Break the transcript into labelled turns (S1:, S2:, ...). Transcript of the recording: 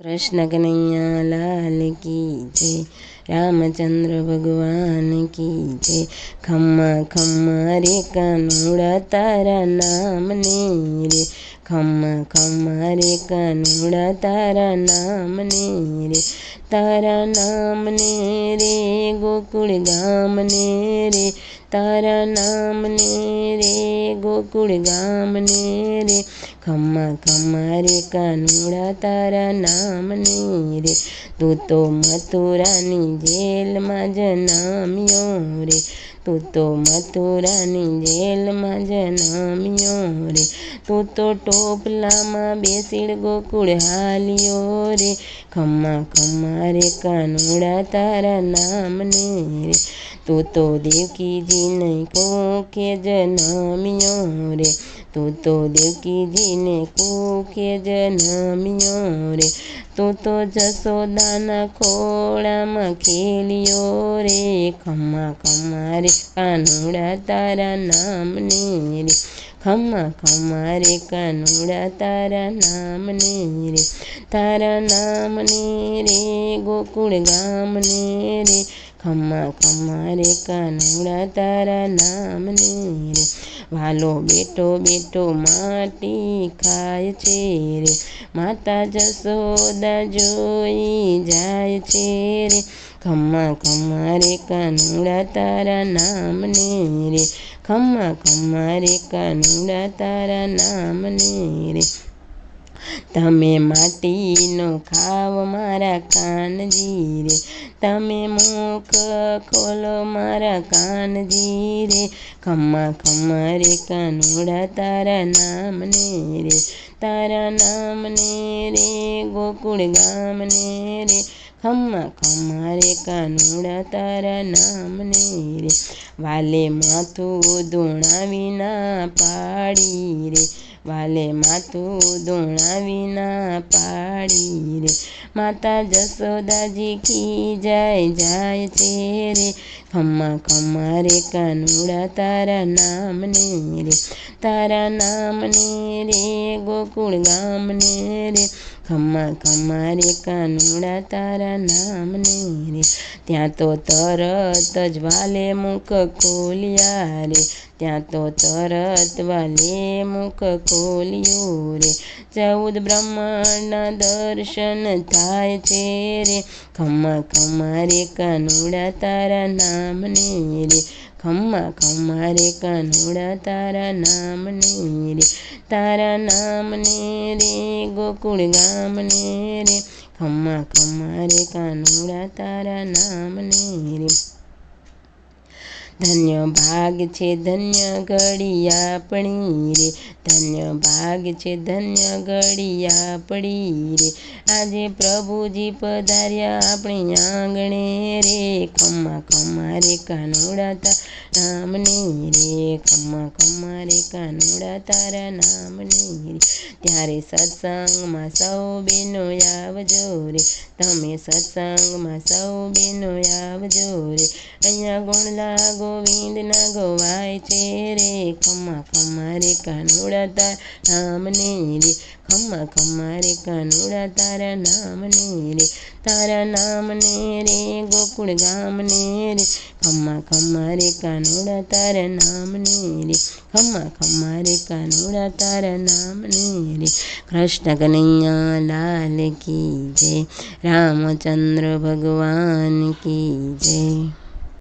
S1: કૃષ્ણ કનૈયા લાલ કી જય, રામચંદ્ર ભગવાન કી જય. ખમ્મા ખમ્મા રે કાનુડા તારા નામને રે. ખમ્મા ખમ્મા રે કાનુડા તારા નામને રે. તારા નામને રે, ગોકુળ ગામને રે. તારા નામને રે, ગોકુળ ગામને રે. ખમ્મા ખમ્મા રે કાનુડા તારા નામને રે. તું તો મથુરાની જેલમાં જન્મ્યો રે. તું તો મથુરાની જેલમાં જન્મ્યો રે. તું તો ટોપલામાં બેસીડ ગોકુળ હાલ્યો રે. ખમ્મા ખમ્મા રે કાનુડા તારા નામને રે. તું તો દેવકીજીને કોકે જન્મ્યો રે. તું તો દેવકીજીને જ જન્મ્યો રે. તું તો જશોદાના ખોળામાં ખેલ્યો રે. ખમ્મા ખમા રે, કાનુડા તારા નામને રે. ખમ્મા ખમા રે, કાનુડા તારા નામને રે. તારા નામને રે, ગોકુળ ગામને રે. ખમ્મા ખમા રે, કાનુડા તારા નામને રે. વાલો બેટો બેટો માટી ખાય છે રે. માતા જશોદા જોઈ જાય છે રે. ખમ્મા ખમ્મા રે કાનુડા તારા નામને રે. ખમ્મા ખમ્મા રે કાનુડા તારા નામને રે. તમે માટીનો ખાવ મારા કાનજી રે તમે મુખ ખોલો મારા કાનજી રે ખમ્મા ખમ્મા રે કાનુડા તારા નામને રે. તારા નામને રે, ગોકુળ ગામને રે. ખમ્મા ખમ્મા રે કાનુડા તારા નામને રે. વાલે માથું ધોણા વિના પાડી રે. વાલે માથું ધોણાવી વિના પાડી રે. માતા જશોદાજી કી જાય જાય છે રે. ખમ્મા ખમ્મા રે કાનુડા તારા નામને રે. તારા નામને રે, ગોકુળ ગામને રે. ખમ્મા ખમ્મા રે કાનુડા તારા નામને રે. ત્યાં તો તરત જ વાલે મુખ ખોલ્યા રે. ત્યાં તો તરત વાલે મુખ ખોલ્યું રે. ચૌદ બ્રહ્માંડના દર્શન થાય છે રે. ખમ્મા ખમ્મા રે કાનુડા તારા નામને રે. ખમ્મા ખમ્મા રે કાનુડા તારા નામને રે, તારા નામને રે, ગોકુળ ગામને રે. ખમ્મા ખમ્મા રે કાનુડા તારા નામને રે. ધન્ય ભાગ છે, ધન્ય ઘડી આપણી રે. ધન્ય ભાગ છે, ધન્ય ઘડી આપણી રે. આજે પ્રભુજી પધાર્યા આપણી આંગણે રે. ખમ્મા ખમા રે કાનોડા તારા નામને રે. ખમ્મા ખમા રે કાનોડા તારા નામને રે. ત્યારે સત્સંગમાં સૌ બેનો આવજો રે. તમે સત્સંગમાં સૌ બેનો આવજો રે. અહીંયા ગુણલા ગોવિંદના ગવાય છે રે. ખમા ખમ્મા રે કાનુડા તારા નામને રે. ખમા ખમ્મા રે કાનુડા તારા નામને રે. તારા નામને રે, ગોકુળ ગામને રે. ખમા ખમ્મા રે કાનુડા તારા નામને રે. ખમા ખમ્મા રે કાનુડા તારા નામને રે. કૃષ્ણ કનૈયા લાલ કી જય. રામચંદ્ર ભગવાન કી જય.